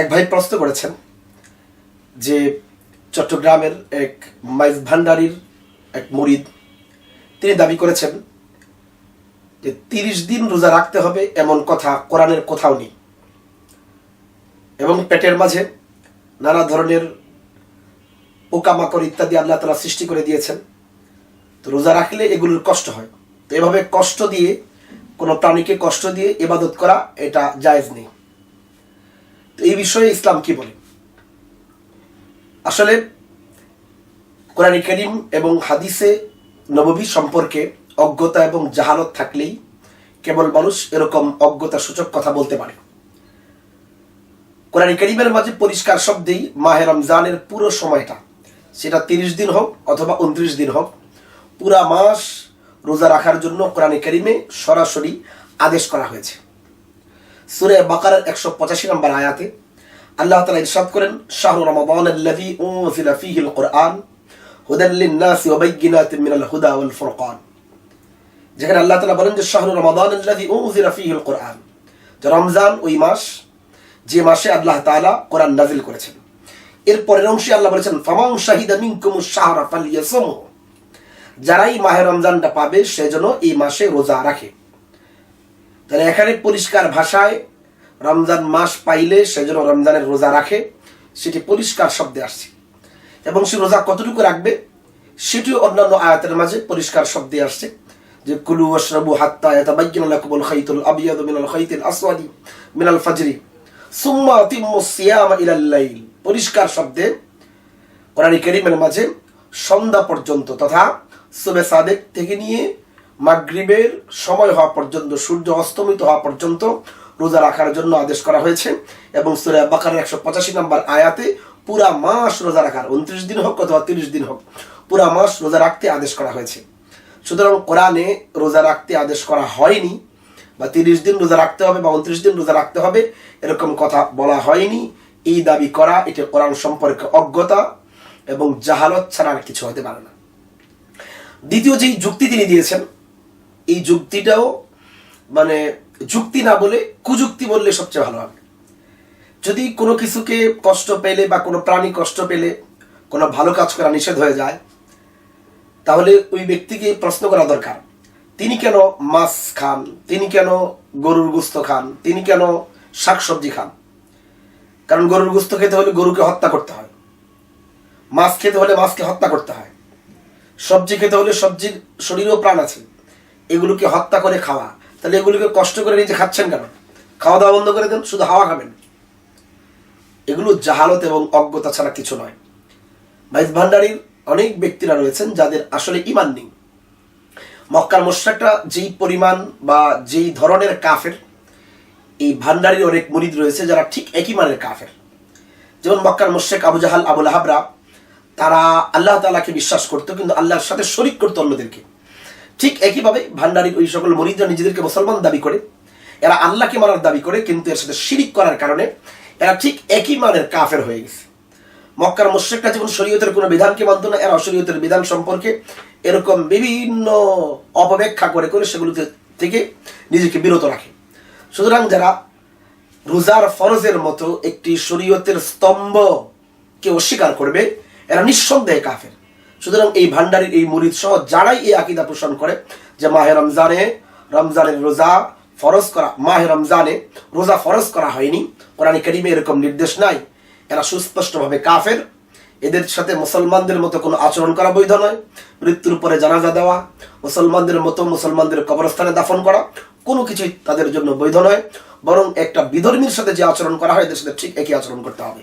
এক ভাই প্রশ্ন করেছেন যে চট্টগ্রামের এক মাইজ ভান্ডারির এক মরিদ, তিনি দাবি করেছেন যে তিরিশ দিন রোজা রাখতে হবে এমন কথা কোরআনের কোথাও নেই। এবং পেটের মাঝে নানা ধরনের পোকামাকড় ইত্যাদি আল্লাহ তালা সৃষ্টি করে দিয়েছেন। তো রোজা রাখলে এগুলোর কষ্ট হয়। তো এভাবে কষ্ট দিয়ে, কোনো প্রাণীকে কষ্ট দিয়ে ইবাদত করা এটা জায়েজ নেই। এই বিষয়ে ইসলাম কি বলে? আসলে কোরআন করিম এবং হাদিসে নববী সম্পর্কে অজ্ঞতা এবং জাহালত থাকলেই কেবল মানুষ এরকম অজ্ঞতা সূচক কথা বলতে পারে। কোরআন করিমের মাঝে পরিষ্কার শব্দেই মাহে রমজানের পুরো সময়টা, সেটা তিরিশ দিন হোক অথবা উনত্রিশ দিন হোক, পুরা মাস রোজা রাখার জন্য কোরআন করিমে সরাসরি আদেশ করা হয়েছে। সুরে বাকারের একশো পঁচাশি নম্বর আয়াতে আল্লাহ তালা ইরশাদ করেন, শাহরু রমাদান আল্লাযী উনজিলা ফীহিল কুরআন হুদাল লিন-নাসি ওয়া বাইয়িনাতিন মিনাল হুদা ওয়াল ফুরকান। যেখানে আল্লাহ তাআলা বলেন যে, শাহরু রমাদান আল্লাযী উনজিলা ফীহিল কুরআন যে রমজান ওই মাস, যে মাসে আল্লাহ তাআলা কোরআন নাজিল করেছেন। এর পরের অংশে আল্লাহ বলেছেন, ফামান শাহিদা মিনকুমুশ শাহরা ফালিয়াসুমু যারাই মাহে রমজানটা পাবে সেজন্য এই মাসে রোজা রাখে। তাহলে এখানে পরিষ্কার ভাষায় রমজান মাস পাইলে সেজন্য রমজানের রোজা রাখে, সেটি পরিষ্কার শব্দে আসছে। এবং সে রোজা কতটুকু রাখবে? সেটিও অন্যান্য আয়াতের মাঝে পরিষ্কার শব্দে আসছে যে, কুলু ওয়াশরাবু হাত্তা ইয়াতাবায়্যানা লাকুমুল খাইতুল আবিয়াদু মিনাল খাইতিল আসওয়াদি মিনাল ফাজরি সুম্মা আতিম্মু সিয়ামা ইলাল পরিষ্কার শব্দে কোরআন কারীমের মাঝে সন্ধ্যা পর্যন্ত তথা সুবে সাদেক থেকে নিয়ে মাগরিবের সময় হওয়া পর্যন্ত, সূর্য অস্তমিত হওয়া পর্যন্ত রোজা রাখার জন্য আদেশ করা হয়েছে এবং সুরে বাকারের একশো পঁচাশি নম্বর আয়াতে পুরা মাস রোজা রাখার, উনত্রিশ দিন হোক অথবা তিরিশ দিন হোক, পুরা মাস রোজা রাখতে আদেশ করা হয়েছে। সুতরাং কোরআনে রোজা রাখতে আদেশ করা হয়নি বা তিরিশ দিন রোজা রাখতে হবে বা উনত্রিশ দিন রোজা রাখতে হবে, এরকম কথা বলা হয়নি। এই দাবি করা, এটি কোরআন সম্পর্কে অজ্ঞতা এবং জাহালত ছাড়া আর কিছু হতে পারে না। দ্বিতীয় যেই যুক্তি তিনি দিয়েছেন এই যুক্তিটাও মানে যুক্তি না বলে কুযুক্তি বললে সবচেয়ে ভালো হবে। যদি কোনো কিছুকে কষ্ট পেলে বা কোনো প্রাণী কষ্ট পেলে, কোনো ভালো কাজ করা নিষেধ হয়ে যায়, তাহলে ওই ব্যক্তিকে প্রশ্ন করা দরকার, তিনি কেন মাছ খান, তিনি কেন গরুর গুস্ত খান, তিনি কেন শাকসবজি খান? কারণ গরুর গুস্ত খেতে হলে গরুকে হত্যা করতে হয়। মাছ খেতে হলে মাছকে হত্যা করতে হয়। সবজি খেতে হলে সবজির শরীরেও প্রাণ আছে। এগুলোকে হত্যা করে খাওয়া। তাহলে এগুলোকে কষ্ট করে নিজে খাচ্ছেন কেন? খাওয়া দাওয়া বন্ধ করে দেন, শুধু হাওয়া খাবেন। এগুলো জাহালত এবং অজ্ঞতা ছাড়া কিছু নয়। ভাইস ভান্ডারির অনেক ব্যক্তিরা রয়েছেন যাদের আসলে ইমান নেই। মক্কার মোশাকটা যেই পরিমাণ বা যেই ধরনের কাফের, এই ভান্ডারির অনেক মুরিদ রয়েছে যারা ঠিক একই মানের কাফের। যেমন মক্কার মোশেক আবু জাহাল, আবুল হাবরা, তারা আল্লাহ তালাকে বিশ্বাস করতো, কিন্তু আল্লাহর সাথে শরিক করতো অন্যদেরকে। ঠিক একইভাবে ভান্ডারির ওই সকল মরিদরা নিজেদেরকে মুসলমান দাবি করে, এরা আল্লাহকে মারার দাবি করে, কিন্তু এর সাথে শিরিক করার কারণে এরা ঠিক একই মানের কাফের হয়ে গেছে। মক্কার মোশেকটা যেমন শরীয়তের কোনো বিধানকে মানত না এরা শরীয়তের বিধান সম্পর্কে এরকম বিভিন্ন অপব্যাখ্যা করে করে সেগুলো থেকে নিজেকে বিরত রাখে। সুতরাং যারা রোজার ফরজের মতো একটি শরীয়তের স্তম্ভকে অস্বীকার করবে, এরা নিঃসন্দেহে কাফের। সুতরাং এই ভান্ডারির এই মুরিদ সহ যারাই এই আকিদা পোষণ করে যে মাহে রমজানে রমজানের রোজা ফরজ করা, মাহে রমজানে রোজা ফরজ করা হয়নি, কোরআন করিমে এরকম নির্দেশ নাই, এরা সুস্পষ্টভাবে কাফের, এদের সাথে মুসলমানদের মতো কোনো আচরণ করা বৈধ নয়, মৃত্যুর পরে জানাজা দেওয়া, মুসলমানদের মতো মুসলমানদের কবরস্থানে দাফন করা, কোনো কিছুই তাদের জন্য বৈধ নয়, বরং একটা বিধর্মীর সাথে যে আচরণ করা হয়, এদের সাথে ঠিক একই আচরণ করতে হবে।